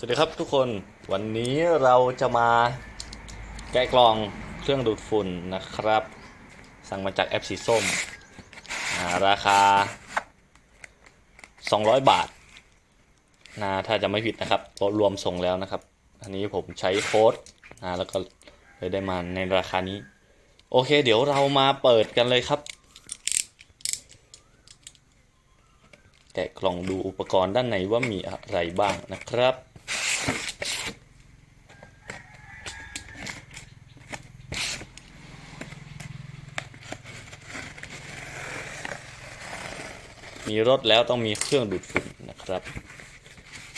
สวัสดีครับทุกคนวันนี้เราจะมาแกะกล่องเครื่องดูดฝุ่นนะครับ สั่งมาจากแอปสีส้มอ่าราคา 200 บาทนะถ้าจะไม่ผิดนะครับรวมส่งแล้วนะครับ อันนี้ผมใช้โค้ดนะแล้วก็เลยได้มาในราคานี้ โอเค เดี๋ยวเรามาเปิดกันเลยครับ แกะกล่องดูอุปกรณ์ด้านในว่ามีอะไรบ้างนะครับ มีรถแล้วต้องมีเครื่องดูดฝุ่นนะครับ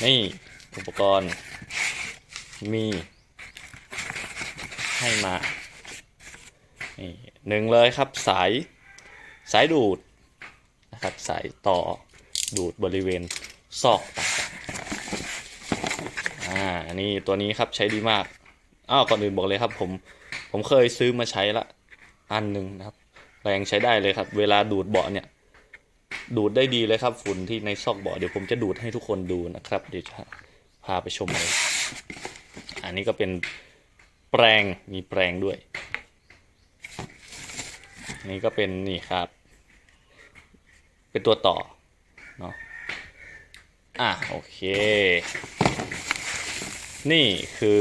นี่อุปกรณ์ มีให้มา นี่หนึ่งเลยครับสายสายดูดนะครับสายต่อดูดบริเวณซอกต่างๆอ่านี่ตัวนี้ครับใช้ดีมากอ้าวก่อนอื่นบอกเลยครับผมผมเคยซื้อมาใช้ละอันหนึ่งนะครับ แรงใช้ได้เลยครับ เวลาดูดเบาะเนี่ย ดูดได้ดีเลยครับ ฝุ่นที่ในซอกเบาะเดี๋ยวผมจะดูดให้ทุกคนดูนะครับ เดี๋ยวจะพาไปชมเลยอันนี้ก็เป็นแปรงมีแปรงด้วย นี่ก็เป็นนี่ครับ เป็นตัวต่อเนาะอะโอเค นี่คือ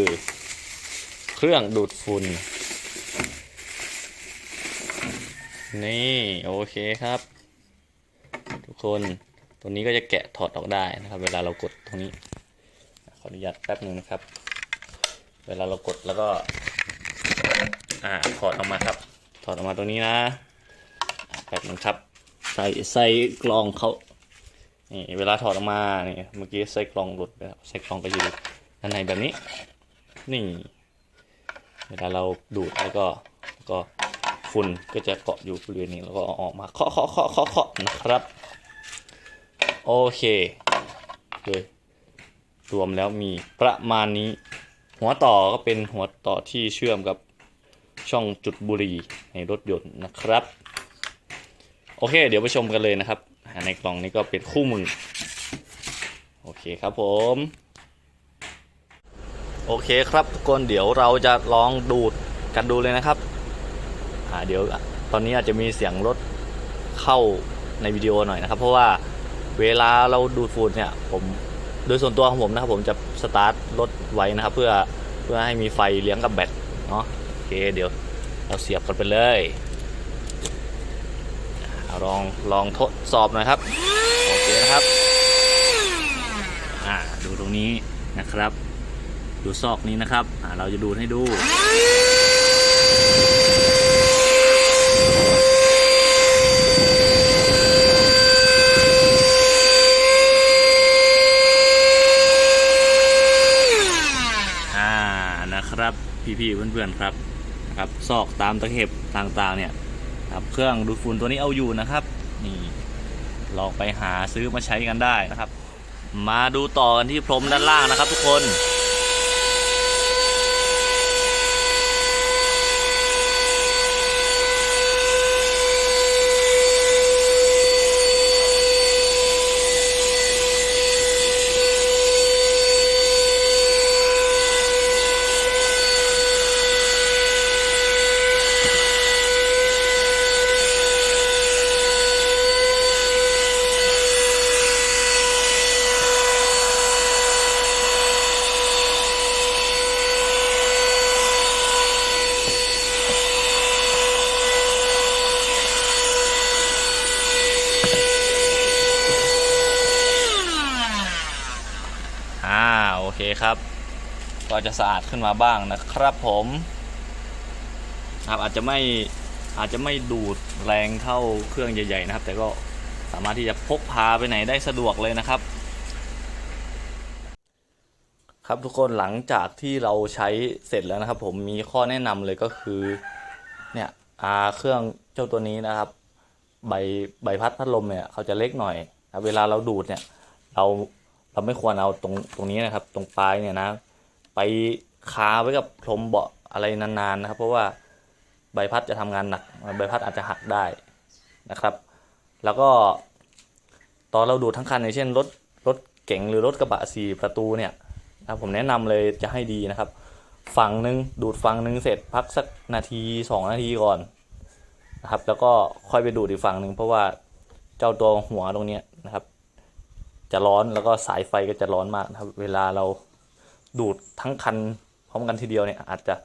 เครื่องดูดฝุ่นนี่ โอเคครับ คน ตัวนี้ก็จะแกะถอดออกได้นะครับ เวลาเรากดตรงนี้ ขออนุญาตแป๊บหนึ่งนะครับ เวลาเรากดแล้วก็ อ่าถอดออกมาครับ ถอดออกมาตรงนี้นะแป๊บนึงครับ ใส่ใส่กล่องเขานี่เวลาถอดออกมาเนี่ยเมื่อกี้ใส่กล่องหลุดไปแล้วใส่กล่องก็อยู่ด้านในแบบนี้ นี่ เวลาเราดูดแล้วก็ก็ฝุ่นก็จะเกาะอยู่บริเวณนี้แล้วก็อออกมาเคาะเคาะเคาะเคาะนะครับ โอเคเลยรวมแล้วมีประมาณนี้ หัวต่อก็เป็นหัวต่อที่เชื่อมกับช่องจุดบุหรี่ในรถยนต์นะครับ โอเค เดี๋ยวไปชมกันเลยนะครับ ในกล่องนี้ก็เป็นคู่มือ โอเคครับผม โอเคครับทุกคนเดี๋ยวเราจะลองดูดกันดูเลยนะครับอ่าเดี๋ยวตอนนี้อาจจะมีเสียงรถเข้าในวิดีโอหน่อยนะครับ เพราะว่า เวลาเราดูดฝุ่นเนี่ยผมโดยส่วนตัวของผมนะครับผมจะสตาร์ทรถไว้นะครับ เพื่อเพื่อให้มีไฟเลี้ยงกับแบตเนาะโอเคเดี๋ยวเราเสียบกันไปเลยลองลองทดสอบหน่อยครับโอเคนะครับอ่าดูตรงนี้นะครับ ดูซอกนี้นะครับอ่าเราจะดูให้ดู อ่า นะ ครับพี่ๆเพื่อนๆครับนะครับซอกตามตะเข็บต่างๆเนี่ยครับเครื่องดูดฝุ่นตัวนี้เอาอยู่นะครับนี่ลองไปหาซื้อมาใช้กันได้นะครับ มาดูต่อกันที่พรมด้านล่างนะครับ ทุกคน คครับ ก็จะสะอาดขึ้นมาบ้างนะครับผมครับอาจจะไม่อาจจะไม่ดูดแรงเท่าเครื่องใหญ่ๆนะครับ แต่ก็สามารถที่จะพกพาไปไหนได้สะดวกเลยนะครับ ครับทุกคนหลังจากที่เราใช้เสร็จแล้วนะครับ ผมมีข้อแนะนำเลยก็คือเนี่ยอาเครื่องเจ้าตัวนี้นะครับ ใบใบพัดพัดลมเนี่ยเขาจะเล็กหน่อย เวลาเราดูดเนี่ยเรา เราไม่ควรเอาตรงตรงนี้นะครับ ตรงปลายเนี่ยนะ ไปคาไว้กับพรมเบาะอะไรนานๆนะครับ เพราะว่าใบพัดจะทำงานหนักใบพัดอาจจะหักได้นะครับ แล้วก็ตอนเราดูดทั้งคันอย่างเช่นรถรถเก๋งหรือรถกระบะสี่ประตูเนี่ยนะครับผมแนะนำเลยจะให้ดีนะครับ ฝั่งหนึ่งดูดฝั่งหนึ่งเสร็จพักสักนาทีสองนาทีก่อนนะครับ แล้วก็ค่อยไปดูดอีกฝั่งหนึ่งเพราะว่าเจ้าตัวหัวตรงนี้นะครับ จะร้อนแล้วก็สายไฟก็จะร้อนมากครับเวลาเราดูดทั้งคันพร้อมกันทีเดียวเนี่ยอาจจะ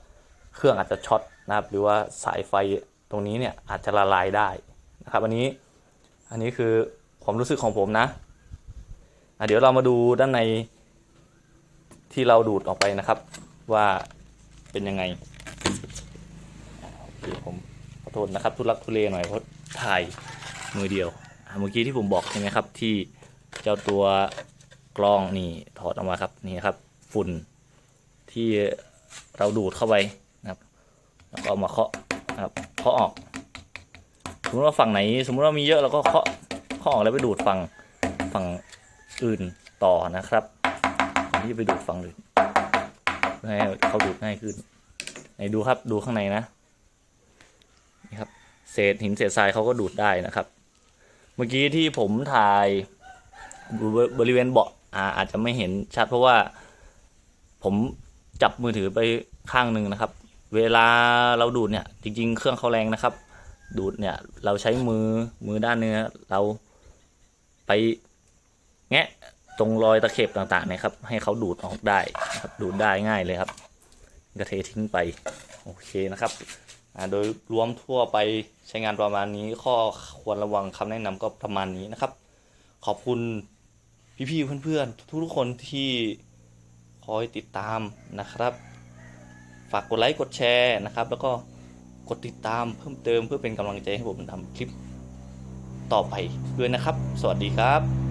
เครื่องอาจจะช็อตนะครับ หรือว่าสายไฟตรงนี้เนี่ยอาจจะละลายได้นะครับ อันนี้อันนี้คือความรู้สึกของผมนะอะเดี๋ยวเรามาดูด้านในที่เราดูดออกไปนะครับ ว่าเป็นยังไงโอเคผมขอโทษนะครับทุลักทุเลหน่อยเพราะถ่ายมือเดียวเมื่อกี้ที่ผมบอกใช่ไหมครับที่ เจ้าตัวกล้องนี่ถอดออกมาครับนี่ครับ ฝุ่นที่เราดูดเข้าไปนะครับแล้วก็เอามาเคาะนะครับเคาะออกสมมติว่าฝั่งไหน สมมติว่ามีเยอะเราก็เคาะเคาะออกแล้วไปดูดฝั่งฝั่งอื่นต่อนะครับที่จะไปดูดฝั่งอื่นเพื่อให้เขาดูดง่ายขึ้นไหนดูครับดูข้างในนะนี่ครับเศษหินเศษทรายเขาก็ดูดได้นะครับ เมื่อกี้ที่ผมถ่าย บริเวณเบาะอาจจะไม่เห็นชัดเพราะว่า ผมจับมือถือไปข้างหนึ่งนะครับ เวลาเราดูดเนี่ย จริง ๆ เครื่องเขาแรงนะครับ ดูดเนี่ยเราใช้มือมือด้านเนื้อเราไปแงะตรงรอยตะเข็บต่างๆนะครับ ให้เขาดูดออกได้นะครับ ดูดได้ง่ายเลยครับกระเททิ้งไป โอเคนะครับโดยรวมทั่วไปใช้งานประมาณนี้ข้อควรระวังคำแนะนำก็ประมาณนี้นะครับ ขอบคุณ พี่ๆเพื่อนๆทุกๆคนที่คอยติดตามนะครับ ฝากกดไลค์กดแชร์นะครับ แล้วก็กดติดตามเพิ่มเติมเพื่อเป็นกำลังใจให้ผมทำคลิปต่อไปด้วยนะครับ สวัสดีครับ